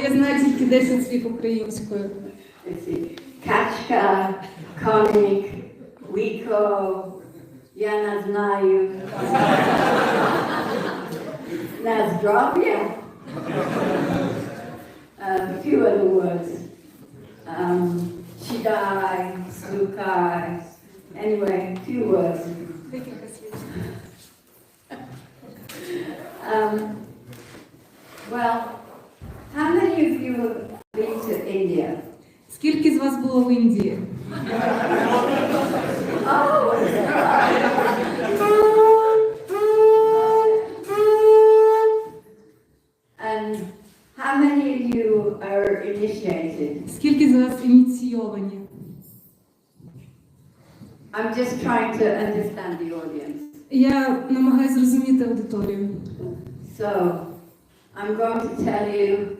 я знаю тільки 10 слів українською. Let's see. Kachka, Konik, Wiko, я не знаю. На здоров'я. A few other words. Um, Shidai, Slukai. Anyway, few words. Декілька слів. Um, well, India? Скільки з вас було в Індії? Oh, and how many of you are initiated? Скільки з вас ініційовані? I'm just trying to understand the audience. Я намагаюся зрозуміти аудиторію. So, I'm going to tell you